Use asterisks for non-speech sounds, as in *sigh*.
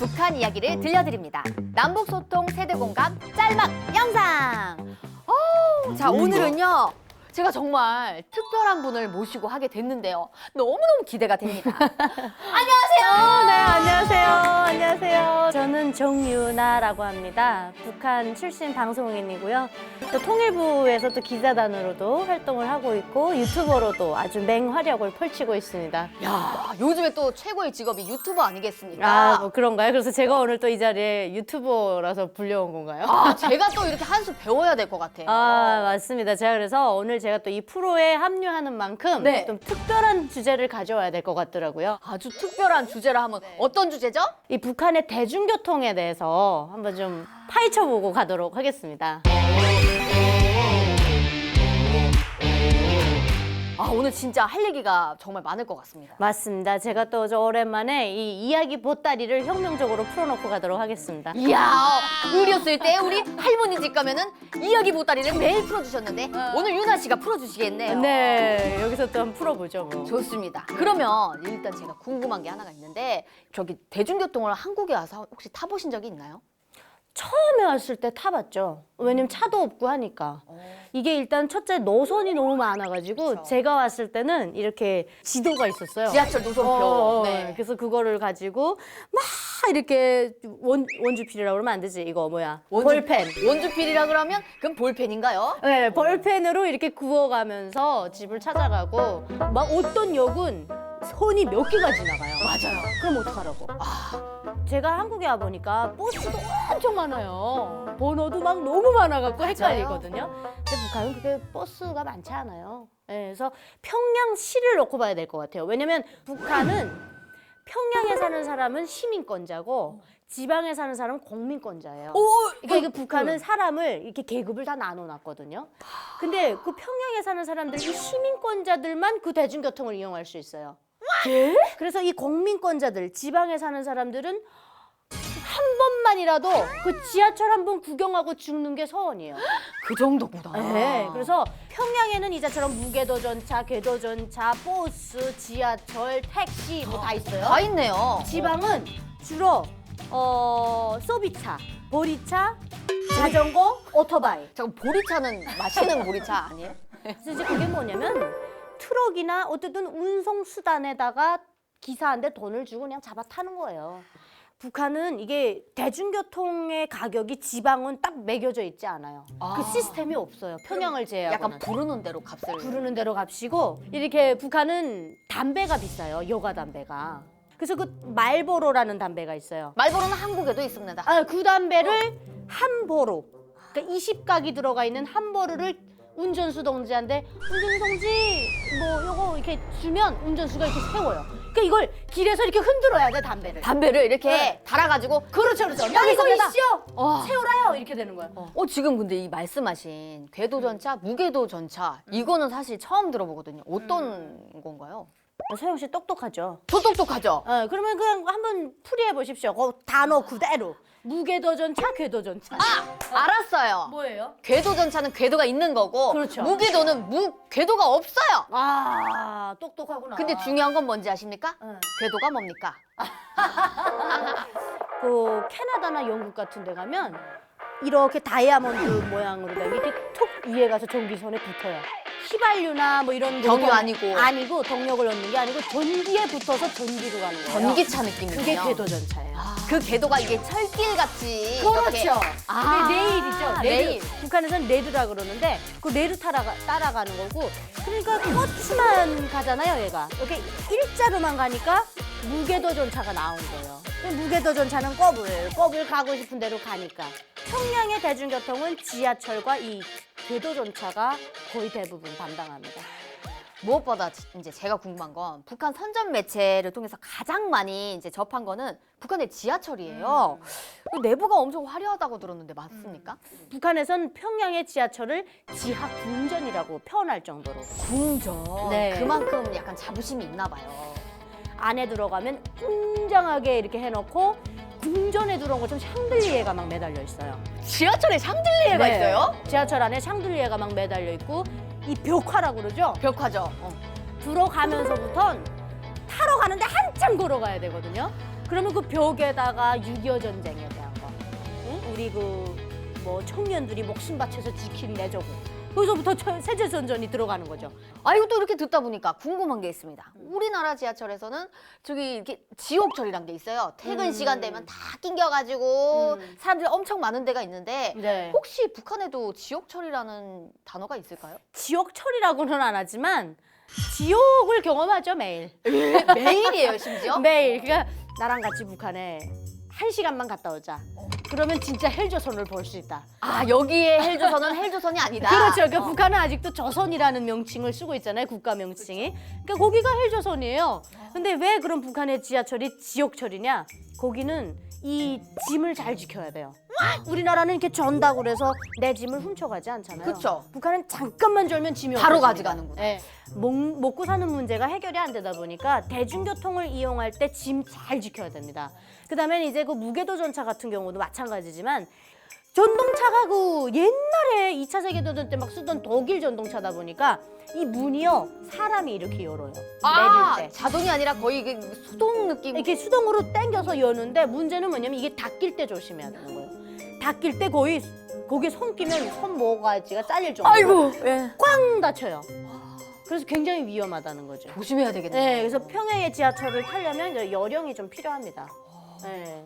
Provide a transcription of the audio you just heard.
북한 이야기를 들려드립니다. 남북 소통 세대 공감 짤막 영상. 오, 자 오늘은요. 제가 정말 특별한 분을 모시고 하게 됐는데요. 너무너무 기대가 됩니다. *laughs* 안녕하세요. 네, 안녕하세요. 안녕하세요. 저는 정유나라고 합니다. 북한 출신 방송인이고요. 또 통일부에서 또 기자단으로도 활동을 하고 있고 유튜버로도 아주 맹활약을 펼치고 있습니다. 야, 요즘에 또 최고의 직업이 유튜버 아니겠습니까? 아, 뭐 그런가요? 그래서 제가 오늘 또 이 자리에 유튜버라서 불려온 건가요? 아, 제가 또 이렇게 한 수 배워야 될 것 같아요. 아, 맞습니다. 제가 그래서 오늘 제가 또 이 프로에 합류하는 만큼 네. 좀 특별한 주제를 가져와야 될 것 같더라고요. 아주 특별한 주제라 하면 어떤 주제죠? 이 북한의 대중교통에 대해서 한번 좀 파헤쳐보고 가도록 하겠습니다. 아, 오늘 진짜 할 얘기가 정말 많을 것 같습니다. 맞습니다. 제가 또 저 오랜만에 이 이야기 보따리를 혁명적으로 풀어놓고 가도록 하겠습니다. 이야, 어렸을 때 우리 할머니 집 가면은 이야기 보따리를 매일 풀어주셨는데 오늘 유나 씨가 풀어주시겠네요. 네, 여기서 또 한번 풀어보죠, 뭐. 좋습니다. 그러면 일단 제가 궁금한 게 하나가 있는데 저기 대중교통을 한국에 와서 혹시 타보신 적이 있나요? 처음에 왔을 때 타봤죠. 왜냐면 차도 없고 하니까. 이게 일단 첫째 노선이 너무 많아가지고. 제가 왔을 때는 이렇게 지도가 있었어요. 지하철 노선표. 어, 어, 네. 그래서 그거를 가지고 막 이렇게 원, 원주필이라고 그러면 안 되지. 이거 뭐야? 볼펜. 원주필이라 그러면 그럼 볼펜인가요? 네, 볼펜으로 이렇게 구워가면서 집을 찾아가고 막 어떤 역은 손이 몇 개가 지나가요. 맞아요. 그럼 어떡하라고? 제가 한국에 와 보니까 버스도 엄청 많아요. 번호도 막 너무 많아갖고 헷갈리거든요. 근데 북한은 그게 버스가 많지 않아요. 네, 그래서 평양시를 놓고 봐야 될 것 같아요. 왜냐면 북한은 평양에 사는 사람은 시민권자고 지방에 사는 사람은 공민권자예요. 그러니까 이게 북한은 사람을 이렇게 계급을 다 나눠놨거든요. 근데 그 평양에 사는 사람들 이 시민권자들만 그 대중교통을 이용할 수 있어요. 그래서 이 공민권자들 지방에 사는 사람들은 한 번만이라도 그 지하철 한 번 구경하고 죽는 게 소원이에요. 그 정도구나. 네, 그래서 평양에는 이자처럼 무궤도전차, 궤도전차, 버스, 지하철, 택시 뭐 다 있어요. 다 있네요. 지방은 주로 어 소비차, 보리차, 자전거, 오토바이. 잠깐 보리차는 마시는 보리차 아니에요? 그래서 이제 그게 뭐냐면 트럭이나 어쨌든 운송 수단에다가 기사한테 돈을 주고 그냥 잡아 타는 거예요. 북한은 이게 대중교통의 가격이 지방은 딱 매겨져 있지 않아요. 아. 그 시스템이 없어요. 평양을 제외하고는. 약간 부르는 대로 값을. 부르는 대로 값이고 이렇게 북한은 담배가 비싸요. 여가 담배가. 그래서 그 말보로라는 담배가 있어요. 말보로는 한국에도 있습니다. 아, 그 담배를 한 보로. 그러니까 20각이 들어가 있는 한 보루를 운전수 동지한테 운전수 동지 뭐 요거 이렇게 주면 운전수가 이렇게 세워요. 그러니까 이걸 길에서 이렇게 흔들어야 돼 담배를. 담배를 이렇게 네. 달아가지고 그렇죠, 그렇죠. 여기서 여기서 내가- 있어. 와. 세우라요 이렇게 되는 거예요. 어, 지금 근데 이 말씀하신 궤도 전차, 무궤도 전차 이거는 사실 처음 들어보거든요. 어떤 건가요? 어, 서영 씨 똑똑하죠. 더 똑똑하죠? 어, 그러면 그냥 한번 풀이해 보십시오. 그 단어 그대로 무궤도전차, 궤도전차. 아! 알았어요. 뭐예요? 궤도전차는 궤도가 있는 거고 그렇죠. 무궤도는 무 궤도가 없어요. 아 똑똑하구나. 근데 중요한 건 뭔지 아십니까? 응. 궤도가 뭡니까? *laughs* 그 캐나다나 영국 같은 데 가면 이렇게 다이아몬드 모양으로 된 게 이렇게 톡 위에 가서 전기선에 붙어요. 휘발유나 뭐 이런 경유 거- 아니고. 아니고 동력을 얻는 게 아니고 전기에 붙어서 전기로 가는 거예요. 전기차 느낌이군요. 그게 궤도 전차예요. 그 궤도가 이게 철길 같이 그렇죠. 아, 네, 레일이죠. 레일. 레일. 북한에서는 레르라 그러는데 그 레르 따라가, 따라가는 거고 그러니까 끝만 가잖아요, 얘가. 이렇게 일자로만 가니까 무궤도 전차가 나온 거예요. 그 무궤도 전차는 꺼불, 꺼불 가고 싶은 대로 가니까. 평양의 대중교통은 지하철과 이 궤도 전차가 거의 대부분 담당합니다. 무엇보다 지- 이제 제가 궁금한 건 북한 선전 매체를 통해서 가장 많이 이제 접한 거는 북한의 지하철이에요. 그 내부가 엄청 화려하다고 들었는데 맞습니까? 북한에선 평양의 지하철을 지하 궁전이라고 표현할 정도로 궁전. 네. 그만큼 약간 자부심이 있나 봐요. 안에 들어가면 웅장하게 이렇게 해놓고 궁전에 들어온 것처럼 샹들리에가 막 매달려 있어요. 지하철에 샹들리에가 네. 있어요? 지하철 안에 샹들리에가 막 매달려 있고 이 벽화라고 그러죠. 벽화죠. 어. 들어가면서부턴 타러 가는데 한참 걸어가야 되거든요. 그러면 그 벽에다가 6.25 전쟁에 대한 거, 응? 우리 그 뭐 청년들이 목숨 바쳐서 지킨 내조국, 거기서부터 처- 세제 선전이 들어가는 거죠. 아 이거 또 이렇게 듣다 보니까 궁금한 게 있습니다. 우리나라 지하철에서는 저기 이렇게 지옥철이란 게 있어요. 퇴근 음. 시간 되면 다 낑겨가지고 음. 사람들이 엄청 많은 데가 있는데 네. 혹시 북한에도 지옥철이라는 단어가 있을까요? 지옥철이라고는 안 하지만 지옥을 경험하죠 매일. 매일이에요 심지어? *laughs* 매일. 그러니까 나랑 같이 북한에 한 시간만 갔다 오자. 그러면 진짜 헬조선을 볼 수 있다. 아 여기에 헬조선은 헬조선이 아니다. 그렇죠. 그러니까 어. 북한은 아직도 조선이라는 명칭을 쓰고 있잖아요. 국가 명칭이. 그러니까 거기가 헬조선이에요. 근데 왜 그럼 북한의 지하철이 지옥철이냐? 거기는 이 짐을 잘 지켜야 돼요. 우리나라는 이렇게 전다고 그래서 내 짐을 훔쳐가지 않잖아요. 그쵸. 북한은 잠깐만 졸면 짐이 바로 없어집니다. 가져가는구나. 예. 먹, 먹고 사는 문제가 해결이 안 되다 보니까 대중교통을 이용할 때 짐 잘 지켜야 됩니다. 그다음에 이제 그 무게도 전차 같은 경우도 마찬가지지만 전동차가 그 옛날에 2차 세계대전 때 막 쓰던 독일 전동차다 보니까 이 문이요 사람이 이렇게 열어요 아 내릴 때 자동이 아니라 거의 이게 수동 느낌. 이렇게 수동으로 당겨서 여는데 문제는 뭐냐면 이게 닫힐 때 조심해야 되는 거예요 닫힐 때 거의 거기에 손 끼면 손 모가지가 잘릴 정도로 아이고 예. 꽝 닫혀요 그래서 굉장히 위험하다는 거죠 조심해야 되겠네요. 네, 그래서 평양의 지하철을 타려면 여령이 좀 필요합니다. 네.